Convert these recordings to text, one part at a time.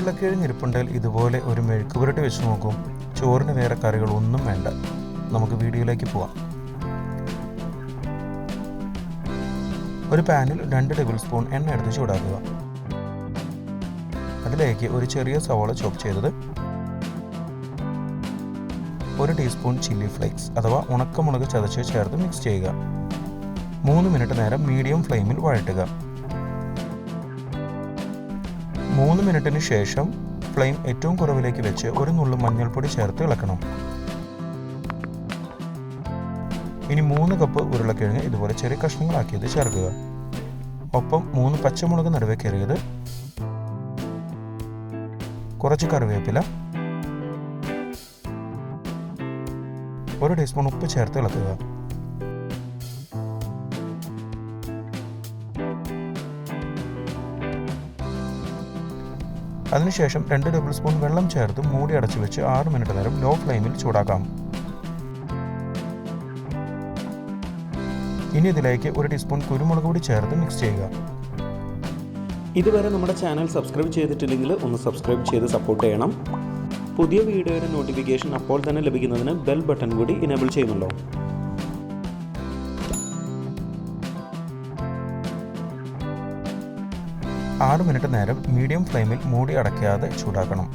ഉരുളക്കിഴങ്ങ് ഇരിപ്പുണ്ടെങ്കിൽ ഇതുപോലെ ഒരു മെഴുക്ക് പുരട്ടി വെച്ച് നോക്കും. ചോറിന് വേറെ കറികളൊന്നും വേണ്ട. നമുക്ക് വീഡിയോയിലേക്ക് പോവാം. ഒരു പാനിൽ രണ്ട് ടേബിൾ സ്പൂൺ എണ്ണ എടുത്ത് ചൂടാക്കുക. അതിലേക്ക് ഒരു ചെറിയ സവാള ചോപ്പ് ചെയ്തത് ഒരു ടീസ്പൂൺ ചില്ലി ഫ്ലേക്സ് അഥവാ ഉണക്കമുളക് ചതച്ച് ചേർത്ത് മിക്സ് ചെയ്യുക. മൂന്ന് മിനിറ്റ് നേരം മീഡിയം ഫ്ലെയിമിൽ വഴറ്റുക. മൂന്ന് മിനിറ്റിന് ശേഷം ഫ്ലെയിം ഏറ്റവും കുറവിലേക്ക് വെച്ച് ഒരു നുള്ളു മഞ്ഞൾപ്പൊടി ചേർത്ത് ഇളക്കണം. ഇനി മൂന്ന് കപ്പ് ഉരുളക്കിഴങ്ങ് ഇതുപോലെ ചെറിയ കഷ്ണങ്ങളാക്കിയത് ചേർക്കുക. ഒപ്പം മൂന്ന് പച്ചമുളക് നടുവേ കയറിയത് കുറച്ച് കറിവേപ്പില ഒരു ടീസ്പൂൺ ഉപ്പ് ചേർത്ത് ഇളക്കുക. അതിനുശേഷം രണ്ട് ടേബിൾ സ്പൂൺ വെള്ളം ചേർത്ത് മൂടി അടച്ചു വെച്ച് ആറ് മിനിറ്റ് നേരം ലോ ഫ്ലെയിമിൽ ചൂടാക്കാം. ഇനി ഇതിലേക്ക് ഒരു ടീസ്പൂൺ കുരുമുളക് പൊടി ചേർത്ത് മിക്സ് ചെയ്യുക. ഇതുവരെ നമ്മുടെ ചാനൽ സബ്സ്ക്രൈബ് ചെയ്തിട്ടില്ലെങ്കിൽ ഒന്ന് സബ്സ്ക്രൈബ് ചെയ്ത് സപ്പോർട്ട് ചെയ്യണം. പുതിയ വീഡിയോയുടെ നോട്ടിഫിക്കേഷൻ അപ്പോൾ തന്നെ ലഭിക്കുന്നതിന് ബെൽ ബട്ടൺ കൂടി ഇനേബിൾ ചെയ്യുന്നുണ്ടോ ആറ് മിനിറ്റ് നേരം മീഡിയം ഫ്ലെയിമിൽ മൂടി അടയ്ക്കാതെ ചൂടാക്കണം.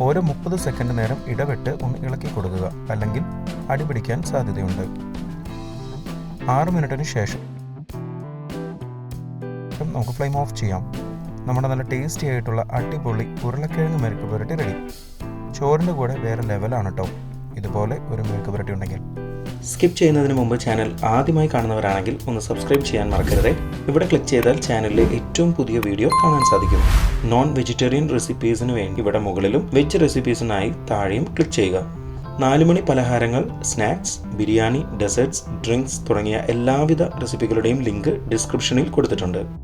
ഓരോ മുപ്പത് സെക്കൻഡ് നേരം ഇടവിട്ട് ഒന്ന് ഇളക്കി കൊടുക്കുക അല്ലെങ്കിൽ അടിപിടിക്കാൻ സാധ്യതയുണ്ട്. ആറ് മിനിറ്റിന് ശേഷം നമുക്ക് ഫ്ലെയിം ഓഫ് ചെയ്യാം. നമ്മുടെ നല്ല ടേസ്റ്റി ആയിട്ടുള്ള അടിപൊളി ഉരുളക്കിഴങ്ങ് മെഴുക്ക് പുരട്ടി റെഡി. ചോറിന്റെ കൂടെ വേറെ ലെവലാണ് കേട്ടോ ഇതുപോലെ ഒരു മെഴുക്ക് പുരട്ടി ഉണ്ടെങ്കിൽ. സ്കിപ്പ് ചെയ്യുന്നതിന് മുമ്പ് ചാനൽ ആദ്യമായി കാണുന്നവരാണെങ്കിൽ ഒന്ന് സബ്സ്ക്രൈബ് ചെയ്യാൻ മറക്കരുത്. ഇവിടെ ക്ലിക്ക് ചെയ്താൽ ചാനലിലെ ഏറ്റവും പുതിയ വീഡിയോ കാണാൻ സാധിക്കും. നോൺ വെജിറ്റേറിയൻ റെസിപ്പീസിന് വേണ്ടി ഇവിടെ മുകളിലും വെജ് റെസിപ്പീസിനായി താഴെയും ക്ലിക്ക് ചെയ്യുക. നാലുമണി പലഹാരങ്ങൾ സ്നാക്സ് ബിരിയാണി ഡെസേർട്സ് ഡ്രിങ്ക്സ് തുടങ്ങിയ എല്ലാവിധ റെസിപ്പികളുടെയും ലിങ്ക് ഡിസ്ക്രിപ്ഷനിൽ കൊടുത്തിട്ടുണ്ട്.